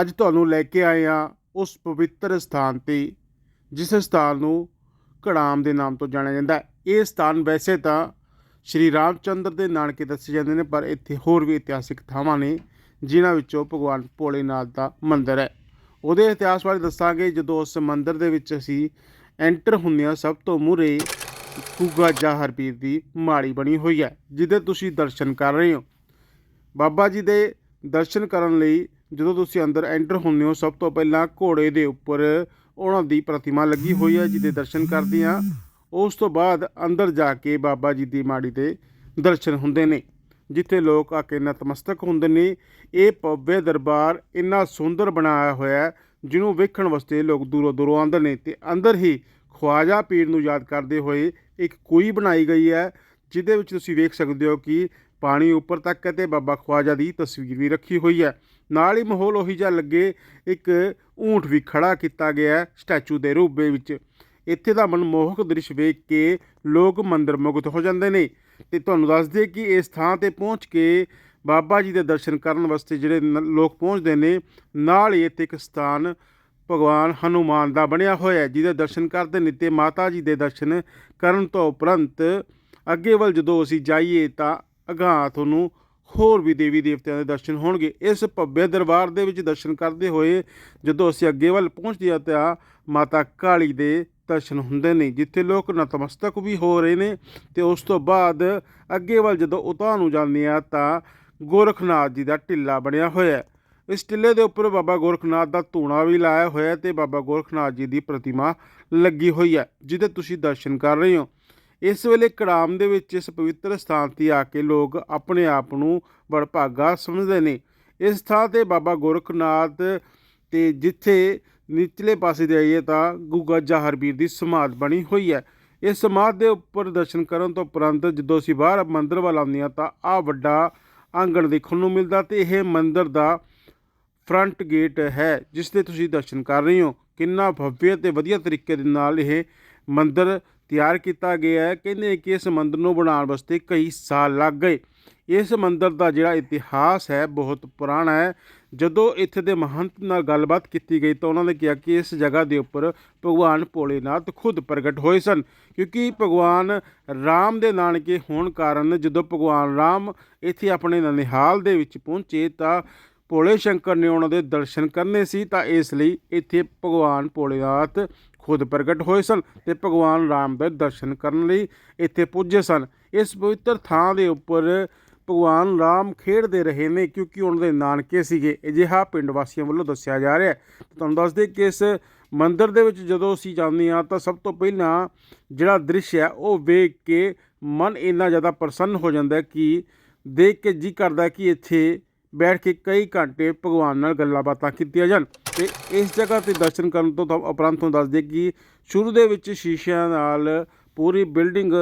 ਅੱਜ ਤੁਹਾਨੂੰ ਲੈ ਕੇ ਆਏ ਹਾਂ ਉਸ ਪਵਿੱਤਰ ਸਥਾਨ ਤੇ, ਜਿਸ ਸਥਾਨ ਨੂੰ ਘੜਾਮ ਦੇ ਨਾਮ ਤੋਂ ਜਾਣਿਆ ਜਾਂਦਾ ਹੈ। ਇਹ ਸਥਾਨ ਵੈਸੇ ਤਾਂ ਸ਼੍ਰੀ ਰਾਮਚੰਦਰ ਦੇ ਨਾਨਕੇ ਦੱਸੇ ਜਾਂਦੇ ਨੇ, ਪਰ ਇੱਥੇ ਹੋਰ ਵੀ ਇਤਿਹਾਸਿਕ ਥਾਵਾਂ ਨੇ, ਜਿਨ੍ਹਾਂ ਵਿੱਚੋਂ ਭਗਵਾਨ ਭੋਲੇਨਾਥ ਦਾ ਮੰਦਿਰ ਹੈ। ਉਹਦੇ ਇਤਿਹਾਸ ਬਾਰੇ ਦੱਸਾਂਗੇ, ਜਦੋਂ ਉਸ ਮੰਦਿਰ ਦੇ ਵਿੱਚ ਅਸੀਂ ਐਂਟਰ ਹੁੰਦੇ ਹਾਂ, ਸਭ ਤੋਂ ਮੂਹਰੇ ਗੁੱਗਾ ਜਾਹਰ ਪੀਰ ਦੀ ਮਾੜੀ ਬਣੀ ਹੋਈ ਹੈ, ਜਿਹਦੇ ਤੁਸੀਂ ਦਰਸ਼ਨ ਕਰ ਰਹੇ ਹੋ। ਬਾਬਾ ਜੀ ਦੇ ਦਰਸ਼ਨ ਕਰਨ ਲਈ ਜਦੋਂ ਤੁਸੀਂ ਅੰਦਰ ਐਂਟਰ ਹੁੰਦੇ ਹੋ, ਸਭ ਤੋਂ ਪਹਿਲਾਂ ਘੋੜੇ ਦੇ ਉੱਪਰ ਉਹਨਾਂ ਦੀ ਪ੍ਰਤਿਮਾ ਲੱਗੀ ਹੋਈ ਹੈ ਜਿਹਦੇ ਦਰਸ਼ਨ ਕਰਦੇ ਆ ਉਸ ਤੋਂ ਬਾਅਦ ਅੰਦਰ ਜਾ ਕੇ ਬਾਬਾ ਜੀ ਦੀ ਮਾੜੀ ਦੇ ਦਰਸ਼ਨ ਹੁੰਦੇ ਨੇ, ਜਿੱਥੇ ਲੋਕ ਆ ਕੇ ਨਤਮਸਤਕ ਹੁੰਦੇ ਨੇ। ਇਹ ਭव्य ਦਰਬਾਰ ਇੰਨਾ ਸੁੰਦਰ ਬਣਾਇਆ ਹੋਇਆ ਜਿਹਨੂੰ ਵੇਖਣ ਵਾਸਤੇ ਲੋਕ ਦੂਰੋਂ ਦੂਰੋਂ ਆਉਂਦੇ ਨੇ ਤੇ ਅੰਦਰ ਹੀ ਖਵਾਜਾ ਪੀਰ ਨੂੰ ਯਾਦ ਕਰਦੇ ਹੋਏ ਇੱਕ ਕੂਈ ਬਣਾਈ ਗਈ ਹੈ, ਜਿਹਦੇ ਵਿੱਚ ਤੁਸੀਂ ਵੇਖ ਸਕਦੇ ਹੋ ਕਿ ਪਾਣੀ ਉੱਪਰ ਤੱਕ ਹੈ ਤੇ ਬਾਬਾ ਖਵਾਜਾ ਦੀ ਤਸਵੀਰ ਵੀ ਰੱਖੀ ਹੋਈ ਹੈ। ਨਾਲ ਹੀ ਮਾਹੌਲ ਉਹੀ ਜਿਹਾ ਲੱਗੇ, ਇੱਕ ਊਂਠ ਵੀ ਖੜਾ ਕੀਤਾ ਗਿਆ ਸਟੈਚੂ ਦੇ ਰੂਪ ਦੇ ਵਿੱਚ। ਇੱਥੇ ਦਾ ਮਨਮੋਹਕ ਦ੍ਰਿਸ਼ ਵੇਖ ਕੇ ਲੋਕ ਮੰਦਰ ਮੁਗਤ ਹੋ ਜਾਂਦੇ ਨੇ। ਤੇ ਤੁਹਾਨੂੰ ਦੱਸ ਦਈਏ ਕਿ ਇਸ ਥਾਂ ਤੇ ਪਹੁੰਚ ਕੇ ਬਾਬਾ ਜੀ ਦੇ ਦਰਸ਼ਨ ਕਰਨ ਵਾਸਤੇ ਜਿਹੜੇ ਨ- ਲੋਕ ਪਹੁੰਚਦੇ ਨੇ, ਨਾਲ ਹੀ ਇੱਥੇ ਇੱਕ ਸਥਾਨ ਭਗਵਾਨ ਹਨੂਮਾਨ ਦਾ ਬਣਿਆ ਹੋਇਆ ਹੈ, ਜਿਹਦੇ ਦਰਸ਼ਨ ਕਰਦੇ ਨੇ ਤੇ ਮਾਤਾ ਜੀ ਦੇ ਦਰਸ਼ਨ ਕਰਨ ਤੋਂ ਉਪਰੰਤ ਅੱਗੇ ਵੱਲ ਜਦੋਂ ਅਸੀਂ ਜਾਈਏ ਤਾਂ ਅਗਾਂਹ ਤੁਹਾਨੂੰ ਹੋਰ ਵੀ ਦੇਵੀ ਦੇਵਤਿਆਂ ਦੇ ਦਰਸ਼ਨ ਹੋਣਗੇ। ਇਸ ਭੱਬੇ ਦਰਬਾਰ ਦੇ ਵਿੱਚ ਦਰਸ਼ਨ ਕਰਦੇ ਹੋਏ ਜਦੋਂ ਅਸੀਂ ਅੱਗੇ ਵੱਲ ਪਹੁੰਚਦੇ ਹਾਂ ਤਾਂ ਮਾਤਾ ਕਾਲੀ ਦੇ ਦਰਸ਼ਨ ਹੁੰਦੇ ਨੇ, ਜਿੱਥੇ ਲੋਕ ਨਤਮਸਤਕ ਵੀ ਹੋ ਰਹੇ ਨੇ ਤੇ ਉਸ ਤੋਂ ਬਾਅਦ ਅੱਗੇ ਵੱਲ ਜਦੋਂ ਉਤਾਂ ਨੂੰ ਜਾਂਦੇ ਆ ਤਾਂ ਗੋਰਖਨਾਥ ਜੀ ਦਾ ਟਿੱਲਾ ਬਣਿਆ ਹੋਇਆ ਹੈ। ਇਸ ਟਿੱਲੇ ਦੇ ਉੱਪਰ ਬਾਬਾ ਗੋਰਖਨਾਥ ਦਾ ਧੂਣਾ ਵੀ ਲਾਇਆ ਹੋਇਆ ਹੈ ਤੇ ਬਾਬਾ ਗੋਰਖਨਾਥ ਜੀ ਦੀ ਪ੍ਰਤਿਮਾ ਲੱਗੀ ਹੋਈ ਹੈ, ਜਿਹਦੇ ਤੁਸੀਂ ਦਰਸ਼ਨ ਕਰ ਰਹੇ ਹੋ। ਇਸ ਵੇਲੇ ਕੜਾਮ ਦੇ ਵਿੱਚ ਇਸ ਪਵਿੱਤਰ ਸਥਾਨ ਤੇ ਆ ਕੇ ਲੋਕ ਆਪਣੇ ਆਪ ਨੂੰ ਬੜਭਾਗਾ ਸਮਝਦੇ ਨੇ। ਇਸ ਥਾਂ ਤੇ ਬਾਬਾ ਗੋਰਖਨਾਥ ਤੇ ਜਿੱਥੇ ਨਿਚਲੇ ਪਾਸੇ ਦੇ ਆਈਏ ਤਾਂ ਗੁੱਗਾ ਜਾਹਰਬੀਰ ਦੀ ਸਮਾਧ ਬਣੀ ਹੋਈ ਹੈ। ਇਸ ਸਮਾਧ ਦੇ ਉੱਪਰ ਦਰਸ਼ਨ ਕਰਨ ਤੋਂ ਉਪਰੰਤ ਜਦੋਂ ਅਸੀਂ ਬਾਹਰ ਮੰਦਿਰ ਵੱਲ ਆਉਂਦੇ ਹਾਂ ਤਾਂ ਆ ਵੱਡਾ ਆਂਗਣ ਦੇਖਣ ਨੂੰ ਮਿਲਦਾ ਤੇ ਇਹ ਮੰਦਿਰ ਦਾ ਫਰੰਟ ਗੇਟ ਹੈ, ਜਿਸ 'ਤੇ ਤੁਸੀਂ ਦਰਸ਼ਨ ਕਰ ਰਹੇ ਹੋ। ਕਿੰਨਾ ਭਵਯ ਤੇ ਵਧੀਆ ਤਰੀਕੇ ਦੇ ਨਾਲ ਇਹ ਮੰਦਿਰ ਤਿਆਰ ਕੀਤਾ ਗਿਆ ਹੈ। ਕਹਿੰਦੇ ਕਿ ਇਸ ਮੰਦਰ ਨੂੰ ਬਣਾਉਣ ਵਾਸਤੇ ਕਈ ਸਾਲ ਲੱਗ ਗਏ। ਇਸ ਮੰਦਰ ਦਾ ਜਿਹੜਾ ਇਤਿਹਾਸ ਹੈ, ਬਹੁਤ ਪੁਰਾਣਾ ਹੈ। ਜਦੋਂ ਇੱਥੇ ਦੇ ਮਹੰਤ ਨਾਲ ਗੱਲਬਾਤ ਕੀਤੀ ਗਈ ਤਾਂ ਉਹਨਾਂ ਨੇ ਕਿਹਾ ਕਿ ਇਸ ਜਗ੍ਹਾ ਦੇ ਉੱਪਰ ਭਗਵਾਨ ਭੋਲੇਨਾਥ ਖੁਦ ਪ੍ਰਗਟ ਹੋਏ ਸਨ। ਕਿਉਂਕਿ ਭਗਵਾਨ ਰਾਮ ਦੇ ਨਾਨਕੇ ਹੋਣ ਕਾਰਨ ਜਦੋਂ ਭਗਵਾਨ ਰਾਮ ਇੱਥੇ ਆਪਣੇ ਨਨਿਹਾਲ ਦੇ ਵਿੱਚ ਪਹੁੰਚੇ ਤਾਂ ਭੋਲੇ ਸ਼ੰਕਰ ਨੇ ਉਹਨਾਂ ਦੇ ਦਰਸ਼ਨ ਕਰਨੇ ਸੀ ਤਾਂ ਇਸ ਲਈ ਇੱਥੇ ਭਗਵਾਨ ਭੋਲੇਨਾਥ ਖੁਦ ਪ੍ਰਗਟ ਹੋਏ ਸਨ ਤੇ ਭਗਵਾਨ ਰਾਮ ਦੇ ਦਰਸ਼ਨ ਕਰਨ ਲਈ ਇੱਥੇ ਪੁੱਜੇ ਸਨ। ਇਸ ਪਵਿੱਤਰ ਥਾਂ ਦੇ ਉੱਪਰ ਭਗਵਾਨ ਰਾਮ ਖੇਡਦੇ ਰਹੇ ਨੇ ਕਿਉਂਕਿ ਉਹਨਾਂ ਦੇ ਨਾਨਕੇ ਸੀਗੇ। ਅਜਿਹਾ ਪਿੰਡ ਵਾਸੀਆਂ ਵੱਲੋਂ ਦੱਸਿਆ ਜਾ ਰਿਹਾ ਹੈ। ਤੁਹਾਨੂੰ ਦੱਸ ਦੇ ਕਿ ਇਸ ਮੰਦਿਰ ਦੇ ਵਿੱਚ ਜਦੋਂ ਅਸੀਂ ਜਾਂਦੇ ਹਾਂ ਤਾਂ ਸਭ ਤੋਂ ਪਹਿਲਾਂ ਜਿਹੜਾ ਦ੍ਰਿਸ਼ ਹੈ ਉਹ ਵੇਖ ਕੇ ਮਨ ਇੰਨਾ ਜ਼ਿਆਦਾ ਪ੍ਰਸੰਨ ਹੋ ਜਾਂਦਾ ਕਿ ਦੇਖ ਕੇ ਜੀ ਕਰਦਾ ਕਿ ਇੱਥੇ ਬੈਠ ਕੇ ਕਈ ਘੰਟੇ ਭਗਵਾਨ ਨਾਲ ਗੱਲਾਂ ਬਾਤਾਂ ਕੀਤੀਆਂ ਜਾਣ। ਤੇ ਇਸ ਜਗ੍ਹਾ ਤੇ ਦਰਸ਼ਨ ਕਰਨ ਤੋਂ ਉਪਰੰਤ ਤੁਹਾਨੂੰ ਦੱਸ ਦੇ ਕਿ ਸ਼ੁਰੂ ਦੇ ਵਿੱਚ ਸ਼ੀਸ਼ਿਆਂ ਨਾਲ ਪੂਰੀ ਬਿਲਡਿੰਗ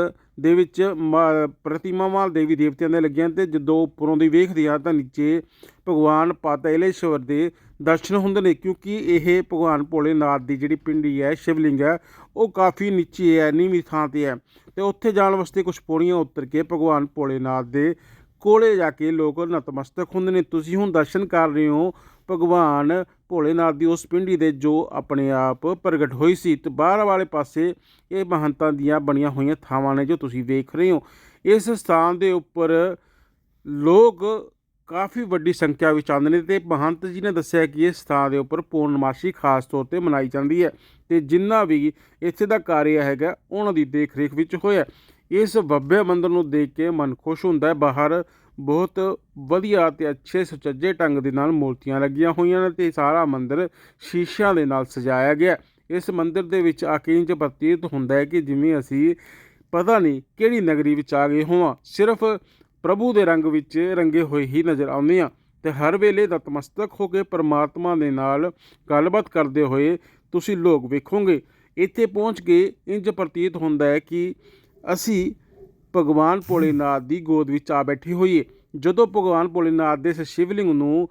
ਦੇ ਵਿੱਚ ਮ- ਪ੍ਰਤਿਮਾਵਾਂ ਦੇਵੀ ਦੇਵਤਿਆਂ ਦੇ ਲੱਗੀਆਂ ਤੇ ਜਦੋਂ ਉੱਪਰੋਂ ਦੀ ਵੇਖਦੇ ਆ ਤਾਂ ਨੀਚੇ ਭਗਵਾਨ ਪਾਤਾਲੇਸ਼ਵਰ ਦੇ ਦਰਸ਼ਨ ਹੁੰਦੇ ਨੇ, ਕਿਉਂਕਿ ਇਹ ਭਗਵਾਨ ਭੋਲੇਨਾਥ ਦੀ ਜਿਹੜੀ ਪਿੰਡੀ ਹੈ ਸ਼ਿਵਲਿੰਗ ਹੈ, ਉਹ ਕਾਫੀ ਨੀਚੇ ਹੈ, ਨੀਵੀਂ ਥਾਂ ਤੇ ਹੈ। ਤੇ ਉੱਥੇ ਜਾਣ ਵਾਸਤੇ ਕੁਝ ਪੌੜੀਆਂ ਉਤਰ ਕੇ ਭਗਵਾਨ ਭੋਲੇਨਾਥ ਦੇ ਕੋਲੇ ਜਾ ਕੇ ਲੋਕ ਨਤਮਸਤਕ ਹੁੰਦੇ ਨੇ। ਤੁਸੀਂ ਹੁਣ ਦਰਸ਼ਨ ਕਰ ਰਹੇ ਹੋ ਭਗਵਾਨ ਭੋਲੇਨਾਥ ਦੀ ਉਸ ਪਿੰਡੀ ਦੇ ਜੋ ਆਪਣੇ ਆਪ ਪ੍ਰਗਟ ਹੋਈ ਸੀ। ਤੇ ਬਾਹਰ ਵਾਲੇ ਪਾਸੇ ਇਹ ਮਹੰਤਾਂ ਦੀਆਂ ਬਣੀਆਂ ਹੋਈਆਂ ਥਾਵਾਂ ਨੇ ਜੋ ਤੁਸੀਂ ਵੇਖ ਰਹੇ ਹੋ। ਇਸ ਸਥਾਨ ਦੇ ਉੱਪਰ ਲੋਕ ਕਾਫੀ ਵੱਡੀ ਸੰਖਿਆ ਵਿੱਚ ਆਉਂਦੇ ਨੇ ਤੇ ਮਹੰਤ ਜੀ ਨੇ ਦੱਸਿਆ ਕਿ ਇਸ ਸਥਾਨ ਦੇ ਉੱਪਰ ਪੂਰਨਮਾਸ਼ੀ ਖਾਸ ਤੌਰ ਤੇ ਮਨਾਈ ਜਾਂਦੀ ਹੈ। ਤੇ ਜਿੰਨਾ ਵੀ ਇੱਥੇ ਦਾ ਕਾਰਿਆ ਹੈਗਾ, ਉਹਨਾਂ ਦੀ ਦੇਖ ਰੇਖ ਵਿੱਚ ਹੋਇਆ। ਇਸ ਭव्य ਮੰਦਰ ਨੂੰ ਦੇਖ ਕੇ ਮਨ ਖੁਸ਼ ਹੁੰਦਾ ਹੈ। ਬਾਹਰ ਬਹੁਤ ਵਧੀਆ ਤੇ ਅੱਛੇ ਸੁਚੱਜੇ ਢੰਗ ਦੇ ਨਾਲ ਮੂਰਤੀਆਂ ਲੱਗੀਆਂ ਹੋਈਆਂ ਨੇ ਤੇ ਸਾਰਾ ਮੰਦਰ ਸ਼ੀਸ਼ਿਆਂ ਦੇ ਨਾਲ ਸਜਾਇਆ ਗਿਆ ਇਸ ਮੰਦਰ ਦੇ ਵਿੱਚ ਆ ਕੇ ਇੰਜ ਪ੍ਰਤੀਤ ਹੁੰਦਾ ਹੈ ਕਿ ਜਿਵੇਂ ਅਸੀਂ ਪਤਾ ਨਹੀਂ ਕਿਹੜੀ ਨਗਰੀ ਵਿੱਚ ਆ ਗਏ ਹੋਵਾਂ, ਸਿਰਫ ਪ੍ਰਭੂ ਦੇ ਰੰਗ ਵਿੱਚ ਰੰਗੇ ਹੋਏ ਹੀ ਨਜ਼ਰ ਆਉਂਦੇ ਆ ਤੇ ਹਰ ਵੇਲੇ ਨਤਮਸਤਕ ਹੋ ਕੇ ਪਰਮਾਤਮਾ ਦੇ ਨਾਲ ਗੱਲਬਾਤ ਕਰਦੇ ਹੋਏ ਤੁਸੀਂ ਲੋਕ ਵੇਖੋਗੇ। ਇੱਥੇ ਪਹੁੰਚ ਕੇ ਇੰਜ ਪ੍ਰਤੀਤ ਹੁੰਦਾ ਹੈ ਕਿ ਅਸੀਂ ਭਗਵਾਨ ਭੋਲੇਨਾਥ ਦੀ ਗੋਦ ਵਿੱਚ ਆ ਬੈਠੀ ਹੋਈਏ। ਜਦੋਂ ਭਗਵਾਨ ਭੋਲੇਨਾਥ ਦੇ ਇਸ ਸ਼ਿਵਲਿੰਗ ਨੂੰ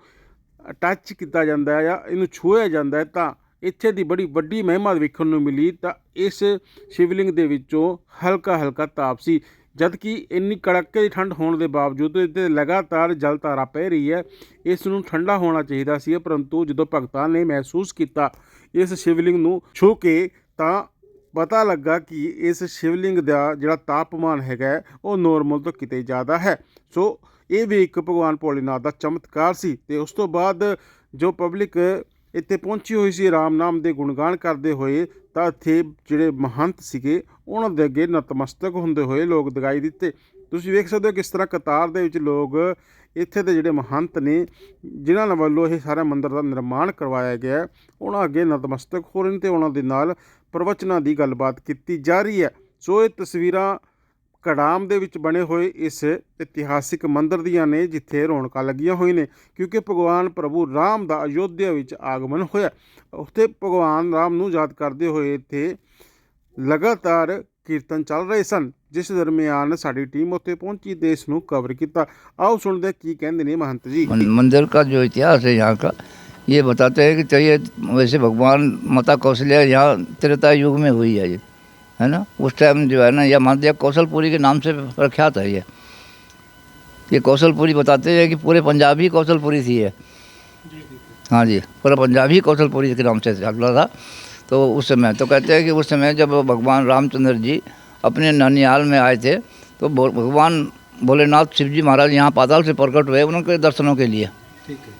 ਟੱਚ ਕੀਤਾ ਜਾਂਦਾ ਹੈ ਜਾਂ ਇਹਨੂੰ ਛੂਹਿਆ ਜਾਂਦਾ ਹੈ, ਤਾਂ ਇੱਥੇ ਦੀ ਬੜੀ ਵੱਡੀ ਮਹਿਮਾ ਵੇਖਣ ਨੂੰ ਮਿਲੀ, ਤਾਂ ਇਸ ਸ਼ਿਵਲਿੰਗ ਦੇ ਵਿੱਚੋਂ ਹਲਕਾ ਹਲਕਾ ਤਾਪ ਸੀ। ਜਦ ਕਿ ਇੰਨੀ ਕੜਕੇ ਦੀ ਠੰਡ ਹੋਣ ਦੇ ਬਾਵਜੂਦ ਇੱਥੇ ਲਗਾਤਾਰ ਜਲ ਧਾਰਾ ਪੈ ਰਹੀ ਹੈ, ਇਸ ਨੂੰ ਠੰਡਾ ਹੋਣਾ ਚਾਹੀਦਾ ਸੀ। ਪਰੰਤੂ ਜਦੋਂ ਭਗਤਾਂ ਨੇ ਮਹਿਸੂਸ ਕੀਤਾ ਇਸ ਸ਼ਿਵਲਿੰਗ ਨੂੰ ਛੂ ਕੇ, ਤਾਂ ਪਤਾ ਲੱਗਾ ਕਿ ਇਸ ਸ਼ਿਵਲਿੰਗ ਦਾ ਜਿਹੜਾ ਤਾਪਮਾਨ ਹੈਗਾ ਉਹ ਨੋਰਮਲ ਤੋਂ ਕਿਤੇ ਜ਼ਿਆਦਾ ਹੈ। ਸੋ ਇਹ ਵੀ ਇੱਕ ਭਗਵਾਨ ਭੋਲੇਨਾਥ ਦਾ ਚਮਤਕਾਰ ਸੀ ਤੇ ਉਸ ਤੋਂ ਬਾਅਦ ਜੋ ਪਬਲਿਕ ਇੱਥੇ ਪਹੁੰਚੀ ਹੋਈ ਸੀ ਰਾਮ ਨਾਮ ਦੇ ਗੁਣਗਾਨ ਕਰਦੇ ਹੋਏ, ਤਾਂ ਇੱਥੇ ਜਿਹੜੇ ਮਹੰਤ ਸੀਗੇ, ਉਹਨਾਂ ਦੇ ਅੱਗੇ ਨਤਮਸਤਕ ਹੁੰਦੇ ਹੋਏ ਲੋਕ ਦਿਖਾਈ ਦਿੱਤੇ। ਤੁਸੀਂ ਵੇਖ ਸਕਦੇ ਹੋ ਕਿਸ ਤਰ੍ਹਾਂ ਕਤਾਰ ਦੇ ਵਿੱਚ ਲੋਕ ਇੱਥੇ ਦੇ ਜਿਹੜੇ ਮਹੰਤ ਨੇ, ਜਿਨ੍ਹਾਂ ਵੱਲੋਂ ਇਹ ਸਾਰਾ ਮੰਦਿਰ ਦਾ ਨਿਰਮਾਣ ਕਰਵਾਇਆ ਗਿਆ ਉਹਨਾਂ ਅੱਗੇ ਨਤਮਸਤਕ ਹੋ ਰਹੇ ਨੇ ਤੇ ਉਹਨਾਂ ਦੇ ਨਾਲ ਪ੍ਰਵਚਨਾਂ ਦੀ ਗੱਲਬਾਤ ਕੀਤੀ ਜਾ ਰਹੀ ਹੈ। ਸੋ ਇਹ ਤਸਵੀਰਾਂ ਕੜਾਮ ਦੇ ਵਿੱਚ ਬਣੇ ਹੋਏ ਇਸ ਇਤਿਹਾਸਿਕ ਮੰਦਿਰ ਦੀਆਂ ਨੇ, ਜਿੱਥੇ ਰੌਣਕਾਂ ਲੱਗੀਆਂ ਹੋਈਆਂ ਨੇ, ਕਿਉਂਕਿ ਭਗਵਾਨ ਪ੍ਰਭੂ ਰਾਮ ਦਾ ਅਯੋਧਿਆ ਵਿੱਚ ਆਗਮਨ ਹੋਇਆ। ਉੱਥੇ ਭਗਵਾਨ ਰਾਮ ਨੂੰ ਯਾਦ ਕਰਦੇ ਹੋਏ ਇੱਥੇ ਲਗਾਤਾਰ ਕੀਰਤਨ ਚੱਲ ਰਹੇ ਸਨ ਜਿਸ ਦਰਮਿਆਨ ਸਾਡੀ ਟੀਮ ਉੱਥੇ ਪਹੁੰਚੀ ਤੇ ਇਸ ਨੂੰ ਕਵਰ ਕੀਤਾ ਆਓ ਸੁਣਦੇ ਹਾਂ ਕੀ ਕਹਿੰਦੇ ਨੇ ਮਹੰਤ ਜੀ मन- मंदिर का जो इतिहास है यहाँ का ये बताते हैं कि चाहिए वैसे भगवान माता कौशल्या यहाँ त्रेता युग में हुई है ये है ना उस टाइम जो है ना यह मानदेव कौशलपुरी के नाम से प्रख्यात है ये ये कौशलपुरी बताते हैं कि पूरे पंजाब ही कौशलपुरी थी ये हाँ जी पूरा पंजाब ही कौशलपुरी के नाम से चल रहा था तो उस समय तो कहते हैं कि उस समय जब भगवान रामचंद्र जी अपने ननिहाल में आए थे तो भगवान भोलेनाथ शिव जी महाराज यहाँ पाताल से प्रकट हुए उनके दर्शनों के लिए। ठीक है।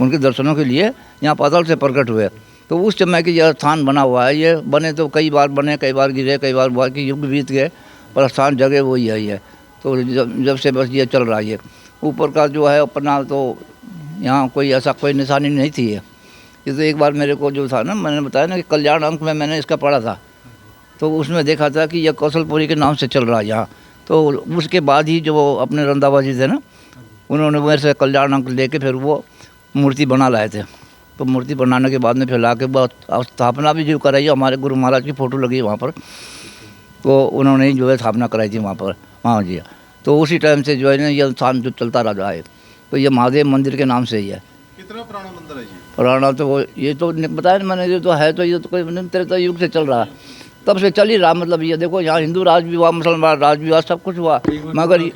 उनके दर्शनों के लिए यहाँ पाताल से प्रकट हुए। तो उस समय की यह स्थान बना हुआ है। ये बने तो कई बार बने कई बार गिरे कई बार बाकी युग बीत गए पर स्थान जगह वही है ये। तो जब जब से बस ये चल रहा है ये। ऊपर का जो है अपना तो यहाँ कोई ऐसा कोई निशानी नहीं थी ये। ये तो एक बार मेरे को जो था ना, मैंने बताया ना कि कल्याण अंक में मैंने इसका पढ़ा था। तो उसमें देखा था कि यह कौशलपुरी के नाम से चल रहा है यहाँ। तो उसके बाद ही जो अपने रंधावा जी थे ना, उन्होंने मेरे से कल्याण अंक लेके फिर वो मूर्ति बना लाए थे। तो मूर्ति बनाने के बाद में फिर ला के स्थापना भी जो कराई, हमारे गुरु महाराज की फ़ोटो लगी वहाँ पर। तो उन्होंने ही जो है स्थापना कराई थी वहाँ पर हाँ जी। तो उसी टाइम से जो है ना ये स्थान जो चलता रहा है तो ये महादेव मंदिर के नाम से ही है। कितना पुराना मंदिर है जी पुराना तो वो ये तो बताया ना मैंने ये तो है तो ये तो कोई त्रेता युग से चल रहा। है तब से चल ही रहा मतलब ये देखो यहाँ हिंदू राज भी हुआ मुसलमान राज भी हुआ सब कुछ हुआ। मगर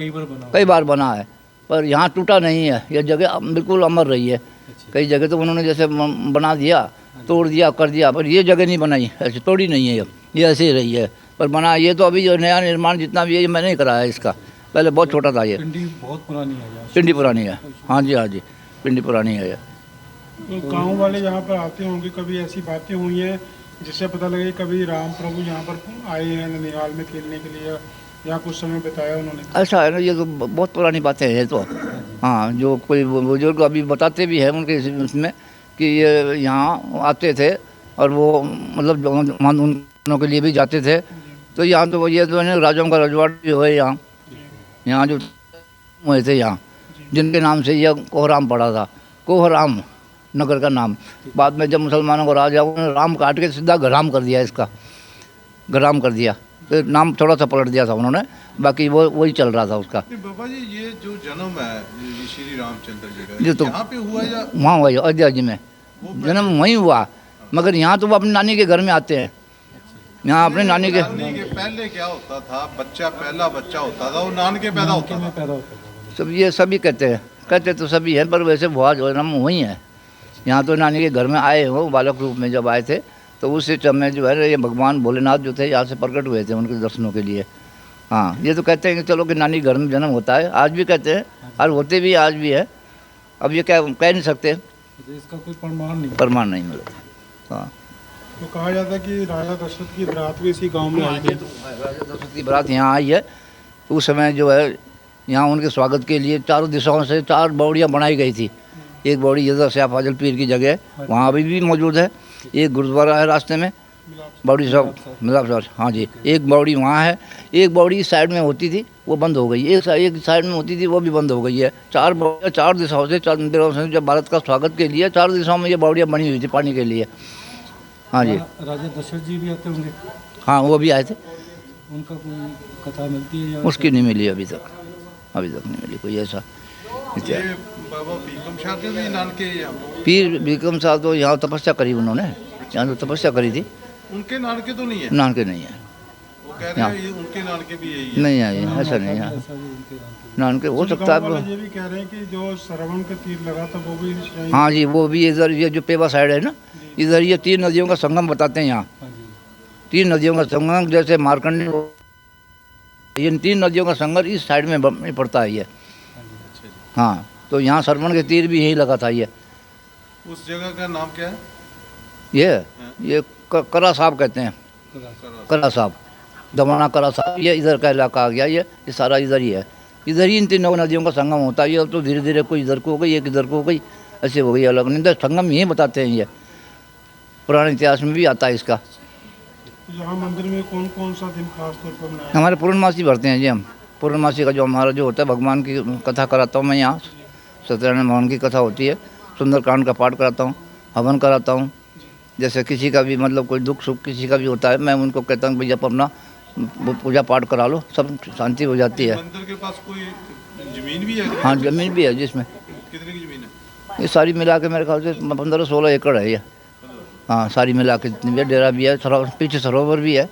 कई बार बना है पर यहाँ टूटा नहीं है। यह जगह बिल्कुल अमर रही है। कई जगह तो उन्होंने जैसे बना दिया तोड़ दिया कर दिया पर ये जगह नहीं बनाई ऐसी तोड़ी नहीं है ये। ये ऐसे ही रही है। पर बना ये तो अभी जो नया निर्माण जितना भी है ये मैंने ही कराया इसका। पहले बहुत छोटा था ये। पिंडी बहुत पुरानी है। पिंडी पुरानी है। हाँ जी हाँ जी पिंडी पुरानी है ये। तो गाँव वाले यहाँ पर आते होंगे, कभी ऐसी बातें हुई हैं जिससे पता लगे कभी राम प्रभु यहाँ पर आए हैं ननिहाल में खेलने के लिए, या कुछ समय बिताया उन्होंने? ऐसा है ना ये तो बहुत पुरानी बातें हैं तो। हाँ जो कोई बुज़ुर्ग अभी बताते भी हैं उनके उसमें कि ये यहाँ आते थे और वो मतलब जो वहाँ के लिए भी जाते थे। तो यहाँ तो ये तो राजाओं का रजवाड़ भी हुए यहाँ। यहाँ जो हुए थे यहाँ, जिनके नाम से यह कोहराम पड़ा था। कोहराम। नगर का नाम। बाद में जब मुसलमानों को राजा उन्होंने राम काट के सीधा गराम कर दिया इसका। गराम कर दिया। तो नाम थोड़ा सा पलट दिया था उन्होंने। बाकी वो वही चल रहा था उसका। बाबा जी ये जो जन्म है श्री रामचंद्र जी ये का तो- यहाँ पे हुआ या वहाँ हुआ अयोध्या जी में। जन्म वहीं हुआ। मगर यहाँ तो वो अपनी नानी के घर में आते हैं। यहाँ अपने नानी के नानी के पहले क्या होता था? बच्चा पहला बच्चा होता था वो नान के पैदा होता था। पैदा होता है सब ये सभी कहते हैं। कहते तो सभी हैं पर वैसे हुआ जो जन्म वहीं है। यहाँ तो नानी के घर में आए हो बालक रूप में जब आए थे तो उस समय जो है ये भगवान भोलेनाथ जो थे यहाँ से प्रकट हुए थे उनके दर्शनों के लिए। हाँ ये तो कहते हैं कि चलो कि नानी घर में जन्म होता है। आज भी कहते हैं और होते भी आज भी है। अब ये क्या कह नहीं सकते। तो इसका कोई प्रमाण नहीं। प्रमाण नहीं मिलता हाँ। तो कहा जाता है कि राजा दशरथ की बरात भी इसी गाँव में आई थी। राजा दशरथ की बारात यहाँ आई है। उस समय जो है यहाँ उनके स्वागत के लिए चारों दिशाओं से चार बौड़ियाँ बनाई गई थी। एक बौड़ी यदा शाह फाजल पीर की जगह है वहाँ अभी भी मौजूद है। एक गुरुद्वारा है रास्ते में। बौड़ी साहब। मिलाप साहब हाँ जी। एक बौड़ी वहाँ है। एक बौड़ी इस साइड में होती थी वो बंद हो गई। एक एक साइड में होती थी वो भी बंद हो गई है। चार बौड़ियाँ चार दिशाओं से चार मंदिरों से जब भारत का स्वागत के लिए चार दिशाओं में ये बौड़ियाँ बनी हुई थी पानी के लिए। हाँ जी। राजा दशरथ जी भी आते होंगे? हाँ वो भी आए थे। उनका कोई कथा मिलती है उसकी नहीं मिली अभी तक। अभी तक नहीं मिली कोई ऐसा। बाबा भीकम शाह के भी नान यहाँ पीर बिक्रम साहब तो यहाँ तपस्या करी उन्होंने। यहाँ तो तपस्या करी थी। उनके नान के तो नहीं है? नान के नहीं है। वो कह रहे हैं उनके नानके भी यही है। नहीं है ये, ऐसा नहीं है। नानके हो सकता है ये भी कह रहे हैं कि जो श्रवण का तीर लगा था वो भी हाँ जी वो भी इधर ये जो पेवा साइड है ना इधर ये तीन नदियों का संगम बताते हैं यहाँ। हाँ तीन नदियों का संगम जैसे मार्कंडी ये तीन नदियों का संगम इस साइड में पड़ता है ये। अच्छा हाँ। तो यहाँ सरवण के तीर भी यही लगा था ये। उस जगह का नाम क्या है? ये ये करा साहब कहते हैं। करा साहब। दमाना करा साहब ये इधर का इलाका आ गया ये ये सारा इधर ही है। इधर ही इन तीनों नदियों का संगम होता है ये तो धीरे धीरे कोई इधर को हो गई एक इधर को हो गई ऐसे हो गई अलग नहीं तो संगम यही बताते हैं ये। पुराने इतिहास में भी आता है इसका। यहाँ मंदिर में कौन कौन सा दिन खास तौर पर मनाया हमारे पूर्णमासी भरते हैं जी हम। पूर्णमासी का जो हमारा जो होता है भगवान की कथा कराता हूँ मैं यहाँ। सत्यनारायण भगवान की कथा होती है। सुंदरकांड का पाठ कराता हूँ हवन कराता हूँ। जैसे किसी का भी मतलब कोई दुख सुख किसी का भी होता है मैं उनको कहता हूँ भैया आप अपना पूजा पाठ करा लो सब शांति हो जाती है। मंदिर के पास कोई ज़मीन भी है? हाँ ज़मीन भी है जिसमें। कितने की ज़मीन है? ये सारी मिला के मेरे ख्याल से पंद्रह सोलह एकड़ है ये। हाँ सारी मिला के जितनी भी डेरा भी है सरो पीछे सरोवर भी है।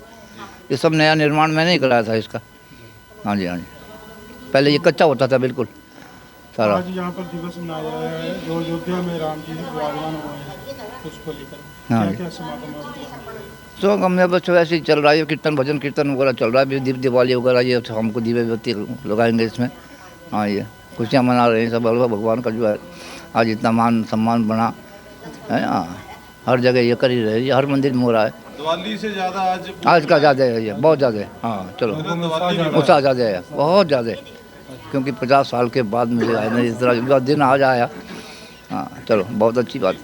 ये सब नया निर्माण मैंने ही कराया था इसका। हाँ जी हाँ जी। पहले ये कच्चा होता था बिल्कुल। सारा आज यहाँ पर दिवस मनाया गया है। जो अयोध्या में राम जी विराजमान हुए हैं उसको लेकर। हाँ। क्या जी। क्या समागम है? तो हमने बस वैसे ही चल रहा है कीर्तन भजन कीर्तन वगैरह चल रहा है। दीप दिवाली वगैरह ये हमको दीवे बत्ती लगाएँगे इसमें। हाँ ये खुशियाँ मना रहे हैं सब। अल्लाह भगवान का जो है आज इतना मान सम्मान बना। है हाँ हर जगह ये कर ही रहे ये हर मंदिर में हो रहा है। दिवाली से ज़्यादा आज आज का ज़्यादा है ये बहुत ज़्यादा है। हाँ चलो। उत्साह ज़्यादा है। बहुत ज़्यादा है। क्योंकि पचास साल के बाद मुझे आया नहीं इस तरह का दिन आज आया हाँ चलो बहुत अच्छी बात